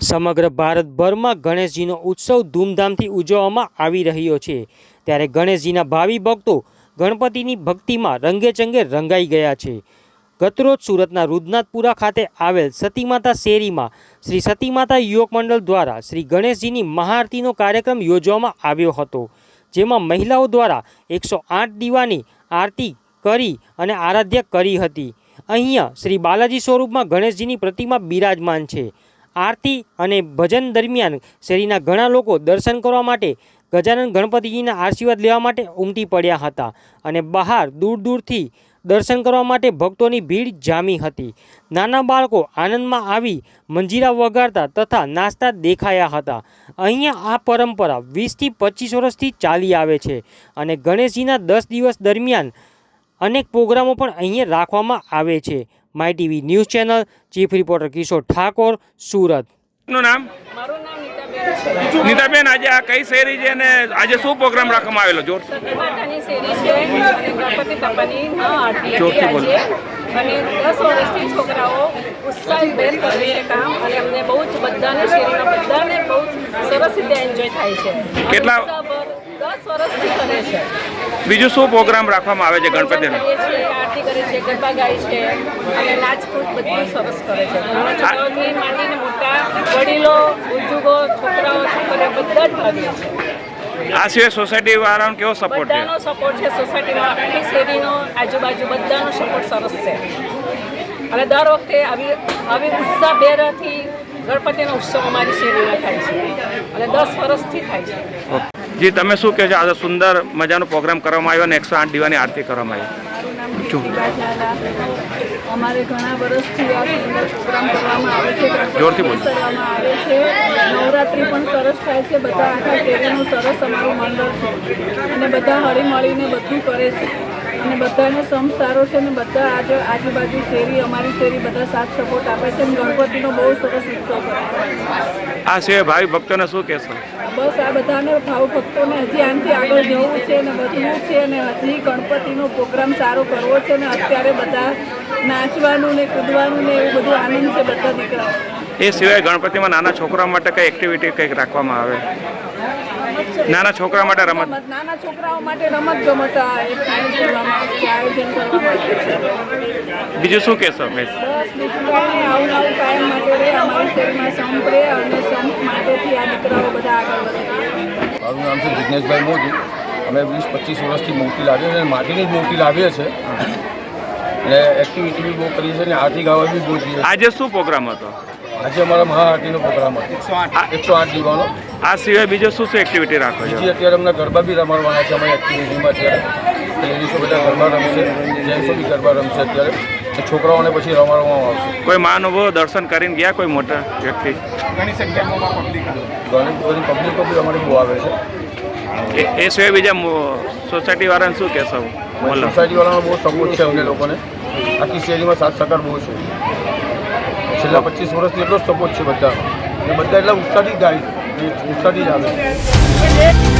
સમગ્ર ભારતભરમાં ગણેશજીનો ઉત્સવ ધૂમધામથી ઉજવવામાં આવી રહ્યો છે. ત્યારે ગણેશજીના ભાવિ ભક્તો ગણપતિની ભક્તિમાં રંગેચંગે રંગાઈ ગયા છે. ગતરોજ સુરતના રુદનાથપુરા ખાતે આવેલ સતીમાતા શેરીમાં શ્રી સતીમાતા યુવક મંડળ દ્વારા શ્રી ગણેશજીની મહાઆરતીનો કાર્યક્રમ યોજવામાં આવ્યો હતો, જેમાં મહિલાઓ દ્વારા એકસો આઠ દીવાની આરતી કરી અને આરાધ્ય કરી હતી. અહીંયા શ્રી બાલાજી સ્વરૂપમાં ગણેશજીની પ્રતિમા બિરાજમાન છે. આરતી અને ભજન દરમિયાન શેરીના ઘણા લોકો દર્શન કરવા માટે ગજાનંદ ગણપતિજીના આશીર્વાદ લેવા માટે ઉમટી પડ્યા હતા અને બહાર દૂર દૂરથી દર્શન કરવા માટે ભક્તોની ભીડ જામી હતી. નાના બાળકો આનંદમાં આવી મંજીરા વગાડતા તથા નાચતા દેખાયા હતા. અહીંયા આ પરંપરા વીસથી પચીસ વર્ષથી ચાલી આવે છે અને ગણેશજીના દસ દિવસ દરમિયાન અનેક પ્રોગ્રામો પણ અહીંયા રાખવામાં આવે છે. My TV news channel chief reporter Kishor Thakor Surat. નું નામ? મારું નામ નીતાબેન આજે આ કઈ શેરી છે અને આજે શું પ્રોગ્રામ રાખવામાં આવેલો? જોર જોરથી બોલો. અને દસ વર્ષથી છોકરાઓ ઉત્સાહભેર કરે છે કામ. અને અમને બહુ જ બધાને શેરીમાં બધાને બહુ સરસ રીતે એન્જોય થાય છે. કેટલા- વર્ષથી કરે છે. બીજું શું પ્રોગ્રામ રાખવામાં આવે છે ગણપતિનો? આરતી કરે છે ગરબા ગાય છે અને નાચકૂદ બધું સરસ કરે છે. છોકરાઓથી માંડીને મોટા વડીલો બુજુર્ગો છોકરાઓ છોકરીઓ બધા જ ભાગે છે. આ સિવાય સોસાયટી વાળાનો કેવો સપોર્ટ છે? બધાનો સપોર્ટ છે સોસાયટીનો આખી શેરીનો આજુબાજુ બધાનો સપોર્ટ સરસ છે. અને દર વખતે આવી આવી ઉત્સાહભેરથી ગણપતિનો ઉત્સવ અમારી શેરીમાં થાય છે. અને દસ વર્ષથી થાય છે. જી તમે શું કહેજો આજે સુંદર મજાનો પ્રોગ્રામ કરવામાં આવ્યો અને એકસો આઠ દીવાની આરતી કરવામાં આવી. મારું નામ કીર્તિકા ઝાલા. અમારે ઘણા વર્ષથી આ સુંદર પ્રોગ્રામ કરવામાં આવે છે. જોરથી બોલો. આવે છે. નવરાત્રિ પણ સરસ થાય છે. બધા આખા શેરીનું સરસ અમારું મંડળ છે. અને બધા હળીમળીને બધું કરે છે. અને બધાનો સમ સારો છે અને બધા આજે આજુબાજુ શેરી અમારી શેરી બધા સાથ સપોર્ટ આપે છે અને ગણપતિનો બહુ સરસ ઉત્સવ કરે છે. આ સિવાય ભાવિ ભક્તોને શું કહેશો? બસ આ બધાને ભાવ ભક્તોને હજી આનાથી આગળ જવું છે અને વધવું છે અને હજી ગણપતિનો પ્રોગ્રામ સારો કરવો છે અને અત્યારે બધા નાચવાનું ને કૂદવાનું ને એવું બધું આનંદ છે બધા દીકરાઓ. એ સિવાય ગણપતિમાં નાના છોકરાઓ માટે કઈ એક્ટિવિટી કંઈક રાખવામાં આવે? નાના છોકરા માટે રમત. રમત. નાના છોકરાઓ માટે રમત ગમત છે આયોજન કરવામાં છે. બીજું શું કહેશો બસ બીજું કાંઈ આવું આવું કાયમ માટે રહે અમારી શેરીમાં સંપ રહે અને સંપ માટેથી આ દીકરાઓ બધા આગળ વધે. મારું નામ છે જિજ્ઞેશભાઈ મોદી. અમે વીસ પચીસ વર્ષથી મૂર્તિ લાવીએ છીએ અને માટીની જ મૂર્તિ લાવીએ છીએ અને એક્ટિવિટી બી બહુ કરી છે અને આર્થિક ગાવા બી બહુ છીએ આજે શું પ્રોગ્રામ હતો? આજે અમારા મહાઆરતીનો પ્રોગ્રામ હતો. એકસો આઠ એકસો આઠ દીવાનો. આ સિવાય બીજો શું શું એક્ટિવિટી રાખો બીજી અત્યારે અમને ગરબા બી રમાડવાના છે અમારી એક્ટિવિટીમાં અત્યારે લેડીઝો બધા ગરબા રમશે જેન્ટ્સો બી ગરબા રમશે અત્યારે. છોકરાઓને પછી રમાડવામાં આવશે. કોઈ મહાનુભાવો દર્શન કરીને ગયા કોઈ મોટા વ્યક્તિ? ઘણી બધી પબ્લિકો બી અમારી બહુ આવે છે. એ એ સિવાય બીજા સોસાયટી વાળાને શું કહેશો? સોસાયટી વાળાનો બહુ સપોર્ટ છે અમને લોકોને. આખી શેરીમાં સાત સકાર બહુ છે. છેલ્લા પચીસ વર્ષથી એટલો સપોર્ટ છે બધા. બધા એટલા ઉત્સાહથી ગાય ઉત્સાહથી જ આવે